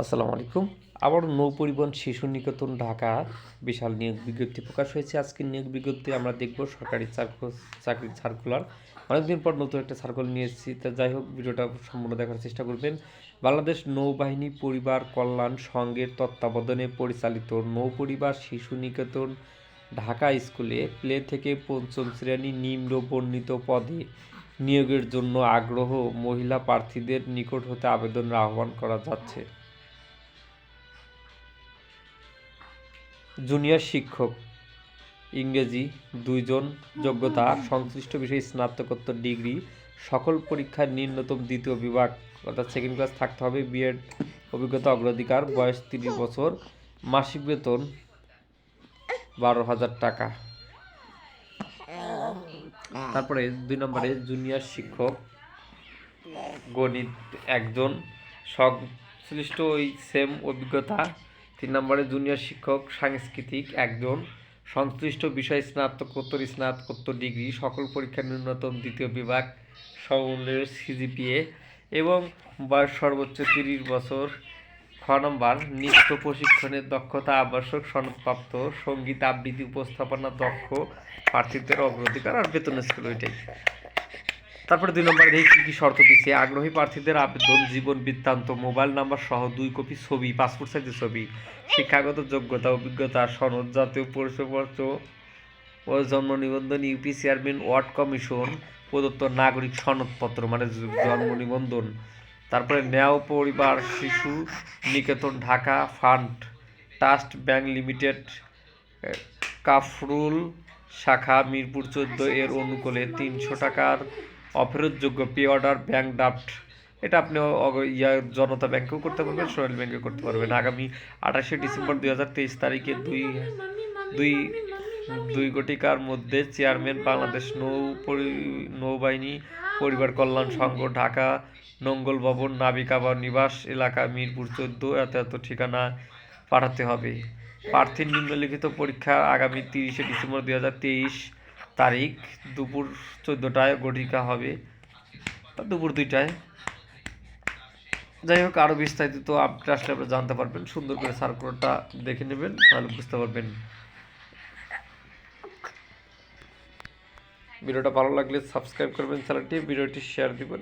আসসালামু আলাইকুম। আবার নৌ পরিবহন শিশু নিকেতন ঢাকা বিশাল নিয়োগ বিজ্ঞপ্তি প্রকাশ হয়েছে। আজকের নিয়োগ বিজ্ঞপ্তি আমরা দেখব সরকারি চাকরি চাকরির সার্কুলার। অনেকদিন পর নতুন একটা সার্কুলার নিয়ে এসেছি। তা যাই হোক, ভিডিওটা সম্পূর্ণ দেখার চেষ্টা করবেন। বাংলাদেশ নৌবাহিনী পরিবার কল্যাণ সংঘের তত্ত্বাবধানে পরিচালিত নৌ পরিবার শিশু নিকেতন ঢাকা স্কুলে প্লে থেকে পঞ্চম শ্রেণি নিম্ন বর্ণিত পদে নিয়োগের জন্য আগ্রহ মহিলা প্রার্থীদের নিকট হতে আবেদনের আহ্বান করা যাচ্ছে। জুনিয়র শিক্ষক। ইংরেজি দুইজন, যোগ্যতা, সংশ্লিষ্ট বিষয়ে স্নাতকোত্তর ডিগ্রি, সকল পরীক্ষার ন্যূনতম দ্বিতীয় বিভাগ, অর্থাৎ সেকেন্ড ক্লাস থাকতে হবে বিএড অভিজ্ঞতা অগ্রাধিকার, বয়স তিরিশ বছর, মাসিক বেতন বারো হাজার টাকা। তারপরে দুই নম্বরে জুনিয়র শিক্ষক, গণিত একজন, সংশ্লিষ্ট ওই সেম অভিজ্ঞতা তিন নম্বরে জুনিয়র শিক্ষক, সাংস্কৃতিক একজন, সংশ্লিষ্ট বিষয় স্নাতকোত্তর স্নাতকোত্তর ডিগ্রি, সকল পরীক্ষার ন্যূনতম দ্বিতীয় বিভাগ সমমূল্যের সিজিপিএ এবং বয়স সর্বোচ্চ তিরিশ বছর। খ নম্বর, নৃত্য প্রশিক্ষণের দক্ষতা, আবশ্যক সনদপ্রাপ্ত, সংগীত আবৃত্তি, উপস্থাপনা দক্ষ, প্রার্থীদের অগ্রাধিকার আর বেতন স্কুল ওইটাই। তারপরে দুই নম্বরে দেখি কী কী শর্ত দিচ্ছে আগ্রহী প্রার্থীদের আবেদন, জীবন বৃত্তান্ত, মোবাইল নাম্বার সহ দুই কপি ছবি, পাসপোর্ট সাইজের ছবি, শিক্ষাগত যোগ্যতা, অভিজ্ঞতা, সনদ, জাতীয় পরিচয়পত্র ও জন্ম নিবন্ধন, ইউপি চেয়ারম্যান, ওয়ার্ড কমিশন, প্রদত্ত নাগরিক সনদপত্র মানে জন্ম নিবন্ধন। তারপরে ন্যায় পরিবার, শিশু নিকেতন, Dhaka fund trust bank limited Kafrul শাখা, মিরপুর চোদ্দ এর অনুকূলে তিনশো টাকার অফেরতযোগ্য পে অর্ডার ব্যাংক ড্রাফট। এটা আপনি ইয়া জনতা ব্যাংকেও করতে পারবেন, সোনালী ব্যাংকে করতে পারবেন। আগামী আঠাশে ডিসেম্বর দুই হাজার তেইশ তারিখে দুই দুই দুই কোটিকার মধ্যে চেয়ারম্যান বাংলাদেশ নৌ নৌবাহিনী পরিবার কল্যাণ সংঘ, ঢাকা নঙ্গল ভবন, নাবিকা বা নিবাস এলাকা, মিরপুর চোদ্দ, এত এত ঠিকানা পাঠাতে হবে। প্রার্থীর নিম্নলিখিত পরীক্ষা আগামী তিরিশে ডিসেম্বর দুই হাজার তেইশ তারিখ, দুপুর চোদ্দোটায় গঠিকা হবে। তা দুপুর দুইটায়। যাই হোক আরও বিস্তারিত তো আপনি আসলে আপনারা জানতে পারবেন। সুন্দর করে সার্কুলারটা দেখে নেবেন, তাহলে বুঝতে পারবেন। ভিডিওটা ভালো লাগলে সাবস্ক্রাইব করবেন, চ্যানেলটি, ভিডিওটি শেয়ার দিবেন।